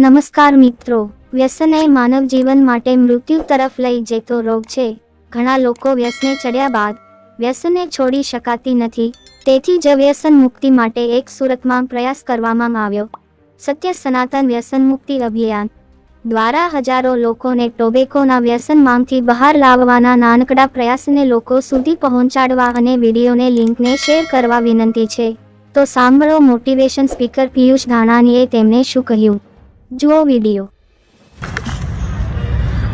નમસ્કાર મિત્રો, વ્યસન એ માનવ જીવન માટે મૃત્યુ તરફ લઈ જતો રોગ છે. ઘણા લોકો વ્યસને ચડ્યા બાદ વ્યસને છોડી શકાતી નથી. તેથી જ વ્યસન મુક્તિ માટે એક સુરતમાં પ્રયાસ કરવામાં આવ્યો. સત્ય સનાતન વ્યસન મુક્તિ અભિયાન દ્વારા હજારો લોકોને ટોબેકોના વ્યસનમાંથી બહાર લાવવાના નાનકડા પ્રયાસને લોકો સુધી પહોંચાડવા અને વિડીયોને લિંકને શેર કરવા વિનંતી છે. તો સાંભળો, મોટિવેશન સ્પીકર પિયુષ ધાણાનીએ તેમને શું કહ્યું? જુઓ વીડિયો.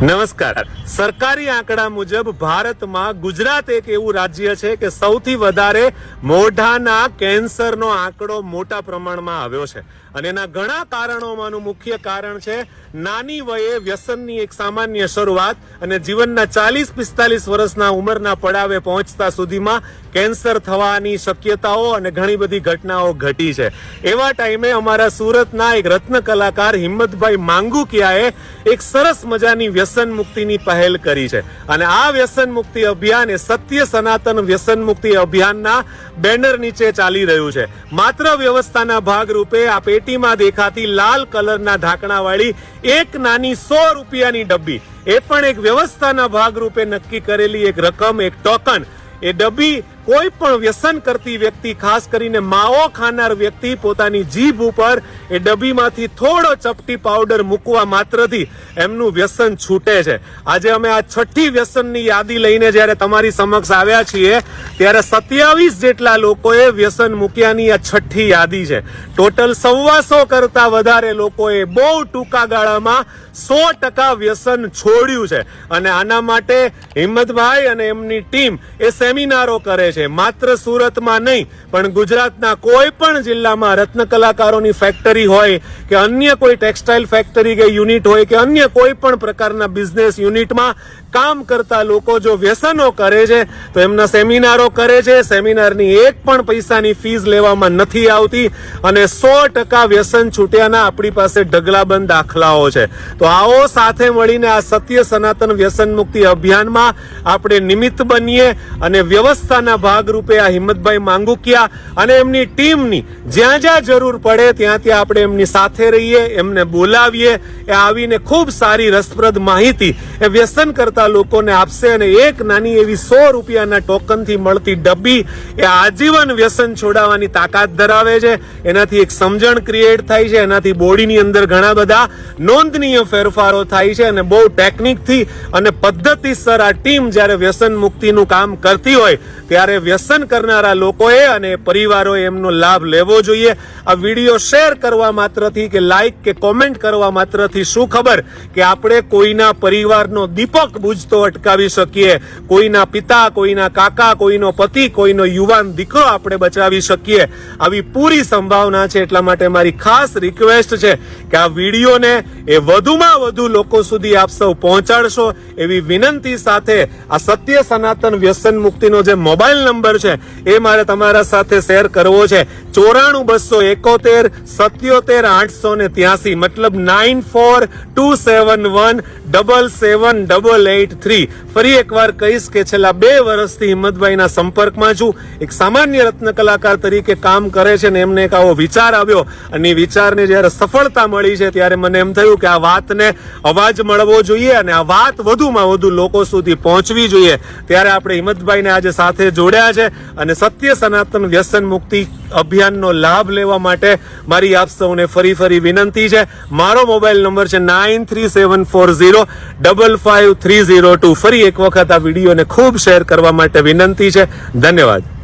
નમસ્કાર. સરકારી આંકડા મુજબ ભારતમાં ગુજરાત એક એવું રાજ્ય છે કે સૌથી વધારે મોઢાના કેન્સરનો આંકડો મોટા પ્રમાણમાં આવ્યો છે. અને એના ઘણા કારણોમાંનું મુખ્ય કારણ છે, નાની વયે વ્યસનની એક સામાન્ય શરૂઆત અને જીવનના ચાલીસ પિસ્તાલીસ વર્ષના ઉંમરના પડાવે પહોંચતા સુધીમાં કેન્સર થવાની શક્યતાઓ અને ઘણી બધી ઘટનાઓ ઘટી છે. એવા ટાઈમે અમારા સુરતના એક રત્ન કલાકાર હિંમતભાઈ માંગુકિયાએ એક સરસ મજાની વ્યસન મુક્તિની પહેલ કરી છે. અને આ વ્યસન મુક્તિ અભિયાન એ સત્ય સનાતન વ્યસન મુક્તિ અભિયાનના બેનર નીચે ચાલી રહ્યું છે. માત્ર વ્યવસ્થાના ભાગરૂપે આ પેટીમાં દેખાતી લાલ કલરના ઢાંકણાવાળી એક નાની સો રૂપિયાની ડબ્બી. એ પણ એક વ્યવસ્થાના ભાગરૂપે નક્કી કરેલી એક રકમ, એક ટોકન. એ ડબ્બી કોઈ પણ વ્યસન કરતી વ્યક્તિ, ખાસ કરીને માવો ખાનાર વ્યક્તિ, પોતાની જીભ ઉપર એ ડબ્બીમાંથી થોડો ચપટી પાવડર મૂકવા માત્રથી એમનું વ્યસન છૂટે છે. આજે અમે આ છઠ્ઠી વ્યસનની યાદી લઈને જ્યારે તમારી સમક્ષ આવ્યા છીએ, ત્યારે સત્યાવીસ જેટલા લોકોએ વ્યસન મૂક્યાની આ છઠ્ઠી યાદી છે. ટોટલ સવ્વાસો કરતા વધારે લોકોએ બહુ ટૂંકા ગાળામાં સો ટકા વ્યસન છોડ્યું છે. અને આના માટે હિંમતભાઈ અને એમની ટીમ એ સેમિનારો કરે છે. માત્ર સુરતમાં નહીં, પણ ગુજરાતના કોઈ પણ જિલ્લામાં રત્ન કલાકારોની ફેક્ટરી હોય કે અન્ય કોઈ ટેક્સટાઇલ ફેક્ટરી કે યુનિટ હોય કે અન્ય કોઈ પણ પ્રકારના બિઝનેસ યુનિટમાં કામ કરતા લોકો જો વ્યસનો કરે છે, તો એમના સેમિનારો કરે છે. સેમિનારની એક પણ પૈસાની ફીસ લેવામાં નથી આવતી અને સો ટકા વ્યસન છૂટ્યાના આપણી પાસે ઢગલાબંધ દાખલાઓ છે. તો આવો સાથે મળીને આ સત્ય સનાતન વ્યસન મુક્તિ અભિયાનમાં આપણે નિમિત્ત બનીએ અને વ્યવસ્થાના ભાગરૂપે આ હિંમતભાઈ માંગુકિયા અને એમની ટીમની જ્યાં જ્યાં જરૂર પડે ત્યાં ત્યાં આપણે એમની સાથે રહીએ, એમને બોલાવીએ. એ આવીને ખૂબ સારી રસપ્રદ માહિતી, એ વ્યસન કરતા લોકોને આપશે અને એક નાની એવી સો રૂપિયાના ટોકનથી મળતી ડબ્બી એ આજીવન વ્યસન છોડાવવાની તાકાત ધરાવે છે. એનાથી એક સમજણ ક્રિએટ થાય છે. એનાથી બોડીની અંદર ઘણા બધા નોંધનીય ફેરફારો થાય છે અને બહુ ટેકનિકથી અને પદ્ધતિસર આ ટીમ જ્યારે વ્યસન મુક્તિનું કામ કરતી હોય ત્યારે વ્યસન કરનારા લોકોએ અને પરિવારોએ એમનો લાભ લેવો જોઈએ. આ વીડિયો શેર કરવા માત્રથી કે લાઈક કે કોમેન્ટ કરવા માત્રથી શું ખબર કે આપણે કોઈના પરિવારનો દીપક બુજતો અટકાવી શકીએ. કોઈના પિતા, કોઈના કાકા, કોઈનો પતિ, કોઈનો યુવાન દીકરો આપણે બચાવી શકીએ. આવી પૂરી સંભાવના છે એટલા માટે મારી ખાસ રિક્વેસ્ટ છે કે આ વિડીયોને એ વધુમાં વધુ લોકો સુધી આપ સૌ પહોંચાડશો એવી વિનંતી સાથે આ સત્ય સનાતન વ્યસન મુક્તિનો જે મોબાઈલ નંબર છે, એ મારે તમારા સાથે શેર કરવો છે. ચોરાણું બસો એકોતેર, સત્યોતેર, આઠસો ને ત્યાસી, મતલબ nine four two seven one double seven double eight three. ફરી એકવાર કહીશ કે છેલ્લા બે વર્ષથી હિંમતભાઈના સંપર્કમાં છું. એક સામાન્ય રત્ન કલાકાર તરીકે કામ કરે છે ને એમને એક આવો વિચાર આવ્યો. અને વિચારને જ્યારે સફળતા મળી છે, ત્યારે મને એમ થયું કે આ વાતને અવાજ મળવો જોઈએ અને આ વાત વધુમાં વધુ લોકો સુધી પહોંચવી જોઈએ. ત્યારે આપણે હિંમતભાઈને આજે સાથે જોડ્યા છે અને સત્ય સનાતન વ્યસન મુક્તિ અભિયાનનો લાભ લેવા માટે મારી આપ સૌને ફરી ફરી વિનંતી છે. મારો મોબાઈલ નંબર છે nine three seven four zero double five three zero two. ફરી એક વખત આ વિડીયોને ખૂબ શેર કરવા માટે વિનંતી છે. ધન્યવાદ.